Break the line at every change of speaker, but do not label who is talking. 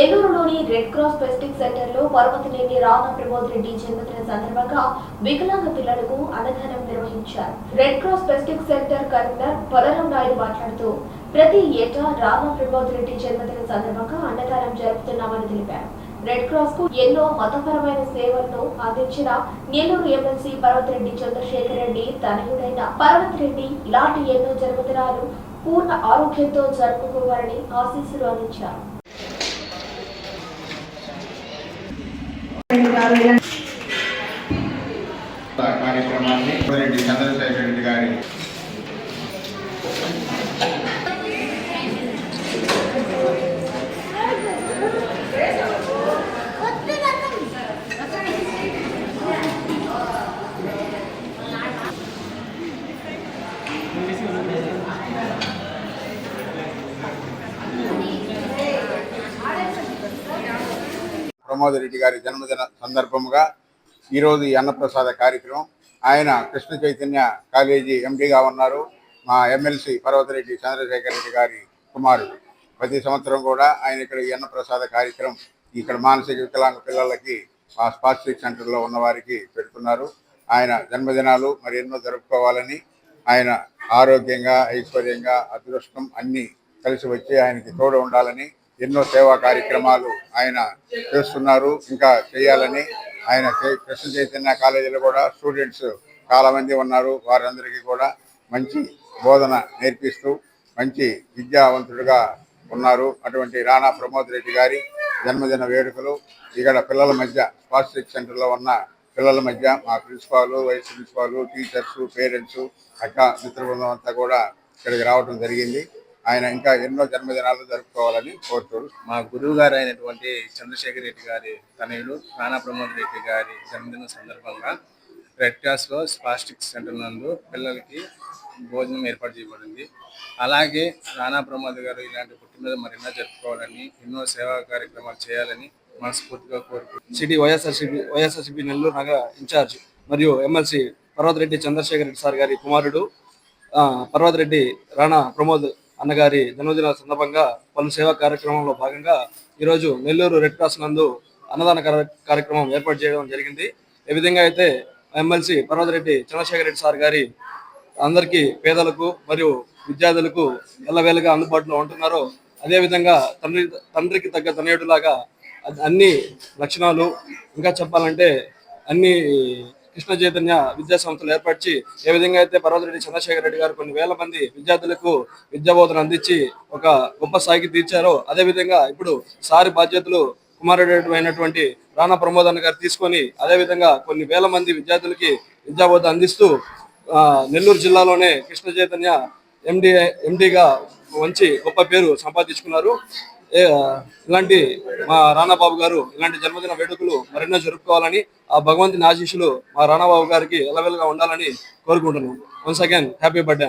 నెల్లూరులోని red cross పెస్టిక్ సెంటర్లో పర్వతనేని రాధా ప్రమోద్ రెడ్డి జన్మదిన సందర్భంగా వికలాంగ పిల్లలకు అన్నదానం నిర్వహించారు. రెడ్ క్రాస్ పెస్టిక్ సెంటర్ కన్వీనర్ బలరాం నాయుడు మాట్లాడుతూ ప్రతి ఏటా రాధా ప్రమోద్ రెడ్డి జన్మదిన సందర్భంగా అన్నదానం జరుపుతున్నామని తెలిపారు. రెడ్ క్రాస్కు ఎన్నో మతపరమైన సేవలను అందించిన నెల్లూరు ఎమ్మెల్సీ పర్వతరెడ్డి చంద్రశేఖర్ రెడ్డి తనయుడైన పర్వత్ రెడ్డి ఇలాంటి ఎన్నో జన్మదినాలు పూర్ణ ఆరోగ్యంతో జరుపుకోవాలని ఆశీస్సులు అందించారు.
కార్యక్రమాన్ని చంద్రశేఖర్ రెడ్డి గారి ప్రమోదరెడ్డి గారి జన్మదిన సందర్భముగా ఈరోజు ఈ అన్నప్రసాద కార్యక్రమం. ఆయన కృష్ణ చైతన్య కాలేజీ ఎండీగా ఉన్నారు. మా ఎమ్మెల్సీ పర్వతరెడ్డి చంద్రశేఖర్ రెడ్డి గారి కుమారుడు. ప్రతి సంవత్సరం కూడా ఆయన ఇక్కడ ఈ అన్నప్రసాద కార్యక్రమం ఇక్కడ మానసిక వికలాంగ పిల్లలకి ఆ స్పాస్టిక్ సెంటర్లో ఉన్నవారికి పెడుతున్నారు. ఆయన జన్మదినాలు మరి ఎన్నో జరుపుకోవాలని ఆయన ఆరోగ్యంగా ఐశ్వర్యంగా అదృష్టం అన్నీ కలిసి వచ్చి ఆయనకి తోడు ఉండాలని ఎన్నో సేవా కార్యక్రమాలు ఆయన చేస్తున్నారు ఇంకా చేయాలని ఆయన కృష్ణ చైతన్య కాలేజీలో కూడా స్టూడెంట్స్ చాలా మంది ఉన్నారు వారందరికీ కూడా మంచి బోధన నేర్పిస్తూ మంచి విద్యావంతుడిగా ఉన్నారు. అటువంటి రాణా ప్రమోద్ రెడ్డి గారి జన్మదిన వేడుకలు ఇక్కడ పిల్లల మధ్య స్పాస్టిక్ సెంటర్లో ఉన్న పిల్లల మధ్య మా principal vice principal teachers parents అక్క మిత్ర బృందం అంతా కూడా ఇక్కడికి రావడం జరిగింది. ఆయన ఇంకా ఎన్నో జన్మదినాలు జరుపుకోవాలని కోరుతున్నారు
మా గురువు గారు అయినటువంటి చంద్రశేఖర్ రెడ్డి గారి తనయుడు రాణా ప్రమోద్ రెడ్డి గారి జన్మదిన సందర్భంగా రెడ్ క్రాస్లో స్పాస్టిక్ సెంటర్ నందు పిల్లలకి భోజనం ఏర్పాటు చేయబడింది. అలాగే రాణా ప్రమోద్ గారు ఇలాంటి పుట్టినరోజు మరెన్నో జరుపుకోవాలని ఎన్నో సేవా కార్యక్రమాలు చేయాలని మనస్ఫూర్తిగా కోరుకుంటున్నాను
సిటీ వైఎస్ఆర్సీపీ వైఎస్ఆర్సీపీ నెల్లూరు నగర ఇన్ఛార్జ్ మరియు ఎమ్మెల్సీ పర్వతరెడ్డి చంద్రశేఖర్ రెడ్డి సార్ గారి కుమారుడు ఆ, పర్వతరెడ్డి రాణా ప్రమోద్ అన్నగారి జన్మదిన సందర్భంగా పలు సేవా కార్యక్రమంలో భాగంగా ఈరోజు నెల్లూరు రెడ్ క్రాస్ నందు అన్నదాన కార్య- కార్యక్రమం ఏర్పాటు చేయడం జరిగింది. ఏ విధంగా అయితే ఎమ్మెల్సీ పర్వతరెడ్డి చంద్రశేఖర రెడ్డి సార్ గారి అందరికీ పేదలకు మరియు విద్యార్థులకు ఎల్లవేళగా అందుబాటులో ఉంటున్నారో అదేవిధంగా తండ్రి తండ్రికి తగ్గ తనయుడులాగా అన్ని లక్షణాలు ఇంకా చెప్పాలంటే అన్ని కృష్ణ చైతన్య విద్యా సంస్థలు ఏర్పరిచి ఏ విధంగా అయితే పర్వతరెడ్డి చంద్రశేఖర రెడ్డి గారు కొన్ని వేల మంది విద్యార్థులకు విద్యా బోధన అందించి ఒక గొప్ప స్థాయికి తీర్చారో అదే విధంగా ఇప్పుడు సారి బాధ్యతలు కుమారుడు అయినటువంటి రాణా ప్రమోద్ గారు తీసుకొని అదే విధంగా కొన్ని వేల మంది విద్యార్థులకి విద్యాబోధన అందిస్తూ నెల్లూరు జిల్లాలోనే కృష్ణ చైతన్య ఎండి ఎండిగా మంచి గొప్ప పేరు సంపాదించుకున్నారు. ఇలాంటి మా రాణాబాబు గారు ఇలాంటి జన్మదిన వేడుకలు మరెన్నో జరుపుకోవాలని ఆ భగవంతుని ఆశీస్సులు మా రాణాబాబు గారికి ఎలవెలగా ఉండాలని కోరుకుంటున్నాం. Once again happy birthday